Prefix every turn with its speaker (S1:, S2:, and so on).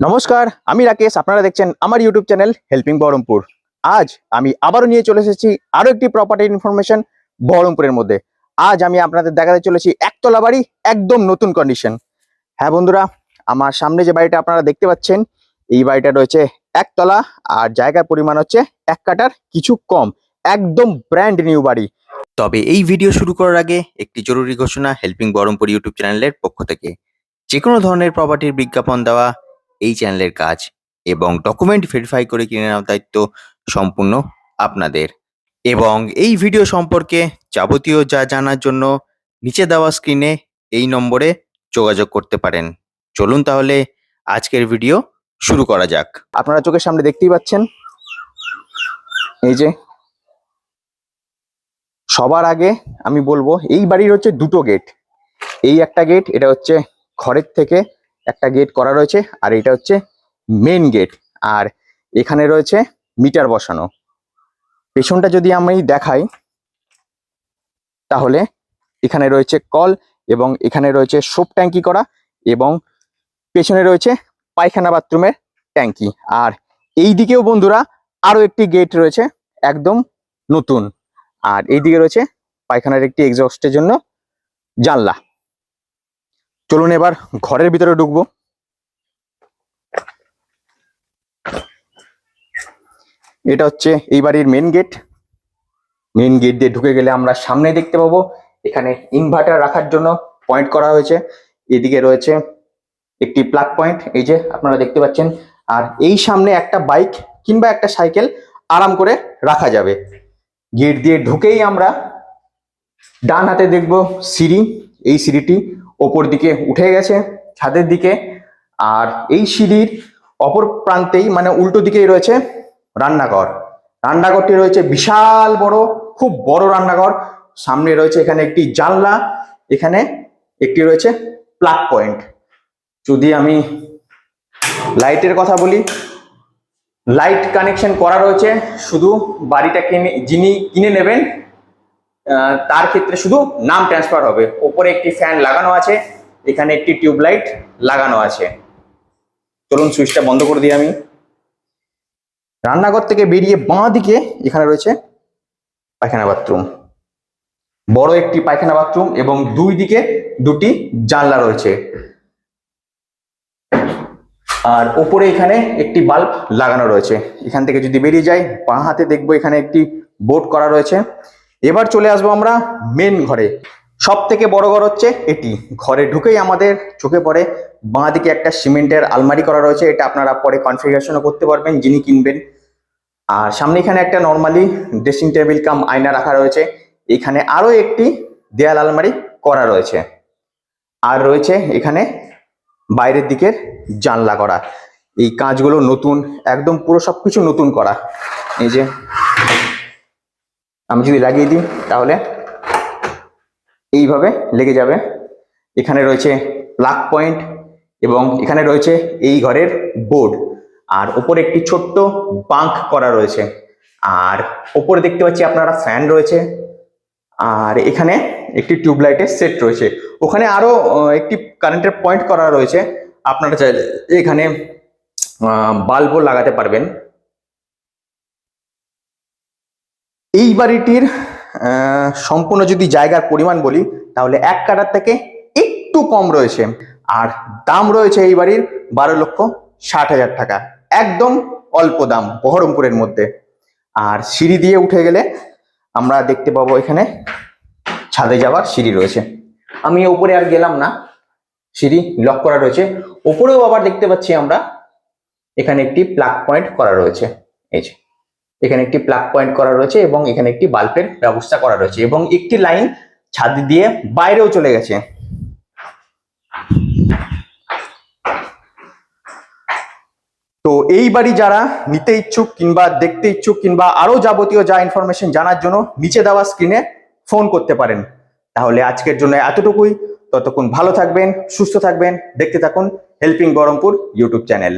S1: নমস্কার, আমি রাকেশ, আপনারা দেখছেন আমার ইউটিউব চ্যানেল হেল্পিং বহরমপুর আজ আমি আবারও নিয়ে চলে এসেছি আরও একটি প্রপার্টি ইনফরমেশন বহরমপুরের মধ্যে। আজ আমি আপনাদের দেখাতে চলেছি একতলা বাড়ি, একদম নতুন কন্ডিশন হ্যাঁ বন্ধুরা, আমার সামনে যে বাড়িটা আপনারা দেখতে পাচ্ছেন, এই বাড়িটা রয়েছে একতলা, আর জায়গার পরিমাণ হচ্ছে এক কাটার কিছু কম। একদম ব্র্যান্ড নিউ বাড়ি।
S2: তবে এই ভিডিও শুরু করার আগে একটি জরুরি ঘোষণা হেল্পিং বহরমপুর ইউটিউব চ্যানেলের পক্ষ থেকে। যে কোনো ধরনের প্রপার্টির বিজ্ঞাপন দেওয়া এই চ্যানেলের কাজ এবং ডকুমেন্ট ভেরিফাই করে কিনে নেওয়ার দায়িত্ব সম্পূর্ণ আপনাদের। এবং এই ভিডিও সম্পর্কে যাবতীয় যা জানার জন্য নিচে দেওয়া স্ক্রিনে এই নম্বরে যোগাযোগ করতে পারেন। চলুন তাহলে আজকের ভিডিও শুরু করা যাক।
S1: আপনারা চোখের সামনে দেখতেই পাচ্ছেন, এই যে সবার আগে আমি বলব, এই বাড়ির হচ্ছে দুটো গেট এই একটা গেট এটা হচ্ছে ঘরের থেকে একটা গেট করা রয়েছে, আর এটা হচ্ছে মেন গেট আর এখানে রয়েছে মিটার বসানো। পেছনটা যদি আমি দেখাই, তাহলে এখানে রয়েছে কল এবং এখানে রয়েছে সোপ ট্যাঙ্কি করা এবং পেছনে রয়েছে পায়খানা বাথরুমের ট্যাঙ্কি আর এই দিকেও বন্ধুরা আরও একটি গেট রয়েছে, একদম নতুন। আর এই দিকে রয়েছে পায়খানার একটি এক্সস্টের জন্য জানলা। চলুন এবার ঘরের ভিতরে ঢুকবো। এটা হচ্ছে এই বাড়ির মেন গেট মেন গেট দিয়ে ঢুকে গেলে আমরা সামনে দেখতে পাবো, এখানে ইনভার্টার রাখার জন্য পয়েন্ট করা হয়েছে। এদিকে রয়েছে একটি প্লাগ পয়েন্ট এই যে আপনারা দেখতে পাচ্ছেন। আর এই সামনে একটা বাইক কিংবা একটা সাইকেল আরাম করে রাখা যাবে। গেট দিয়ে ঢুকেই আমরা ডান হাতে দেখব সিঁড়ি। এই সিঁড়িটি ওপর দিকে উঠে গেছে, ছাদের দিকে। আর এই সিঁড়ির অপর প্রান্তেই মানে উল্টো দিকেই রয়েছে রান্নাঘর। রান্নাঘরটি রয়েছে বিশাল বড়, খুব বড় রান্নাঘর। সামনে রয়েছে এখানে একটি জানলা, এখানে একটি রয়েছে প্লাগ পয়েন্ট যদি আমি লাইটের কথা বলি লাইট কানেকশন করা রয়েছে। শুধু বাড়িটা কিনে, যিনি কিনে নেবেন তার ক্ষেত্রে শুধু নাম ট্রান্সফার হবে। ওপরে একটি ফ্যান লাগানো আছে, এখানে একটি টিউবলাইট লাগানো আছে। চলুন সুইচটা বন্ধ করে দিই আমি। রান্নাঘর থেকে বেরিয়ে বাঁ দিকে এখানে রয়েছে পায়খানা বাথরুম। বড় একটি পায়খানা বাথরুম এবং দুই দিকে দুটি জানলা রয়েছে। আর ওপরে এখানে একটি বাল্ব লাগানো রয়েছে। এখান থেকে যদি বেরিয়ে যাই, বাঁ হাতে দেখব এখানে একটি বোর্ড করা রয়েছে। এবার চলে আসব আমরা মেন ঘরে। সব থেকে বড় ঘর হচ্ছে এটি। ঘরে ঢুকেই আমাদের চোখে পড়ে বাঁ দিকে একটা সিমেন্টের আলমারি করা রয়েছে, এটা আপনারা পরে কনফিগারেশনও করতে পারবেন, যিনি কিনবেন। আর সামনে এখানে একটা নর্মালি ড্রেসিং টেবিল কাম আয়না রাখা রয়েছে। এখানে আরও একটি দেয়াল আলমারি করা রয়েছে। আর রয়েছে এখানে বাইরের দিকের জানলা করা। এই কাঁচগুলো নতুন, একদম পুরো সব কিছু নতুন করা। এই যে আমি যদি লাগিয়ে দিই, তাহলে এইভাবে লেগে যাবে। এখানে রয়েছে প্লাগ পয়েন্ট এবং এখানে রয়েছে এই ঘরের বোর্ড আর ওপরে একটি ছোট্ট বাঙ্ক করা রয়েছে। আর ওপরে দেখতে পাচ্ছি আপনারা ফ্যান রয়েছে। আর এখানে একটি টিউবলাইটের সেট রয়েছে। ওখানে আরও একটি কারেন্টের পয়েন্ট করা রয়েছে। আপনারা চাইলে এখানে বাল্বও লাগাতে পারবেন। এই বাড়িটির সম্পূর্ণ যদি জায়গার পরিমাণ বলি, তাহলে এক কাটার থেকে একটু কম রয়েছে। আর দাম রয়েছে এই বাড়ির বারো লক্ষ ষাট হাজার টাকা। একদম অল্প দাম, বহরমপুরের মধ্যে। আর সিঁড়ি দিয়ে উঠে গেলে আমরা দেখতে পাবো এখানে ছাদে যাওয়ার সিঁড়ি রয়েছে। আমি ওপরে আর গেলাম না, সিঁড়ি লক করা রয়েছে। ওপরেও আবার দেখতে পাচ্ছি আমরা, এখানে একটি প্লাগ পয়েন্ট করা রয়েছে। এই যে। এখানে একটি প্লাগ পয়েন্ট করা রয়েছে এবং এখানে একটি বাল্বের ব্যবস্থা করা রয়েছে এবং একটি লাইন ছাদ দিয়ে বাইরেও চলে গেছে। তো এই বাড়ি যারা নিতে ইচ্ছুক কিংবা দেখতে ইচ্ছুক কিংবা আরও যাবতীয় যা ইনফরমেশন জানার জন্য নিচে দেওয়া স্ক্রিনে ফোন করতে পারেন। তাহলে আজকের জন্য এতটুকুই। ততক্ষণ ভালো থাকবেন, সুস্থ থাকবেন, দেখতে থাকুন হেল্পিং বহরমপুর ইউটিউব চ্যানেল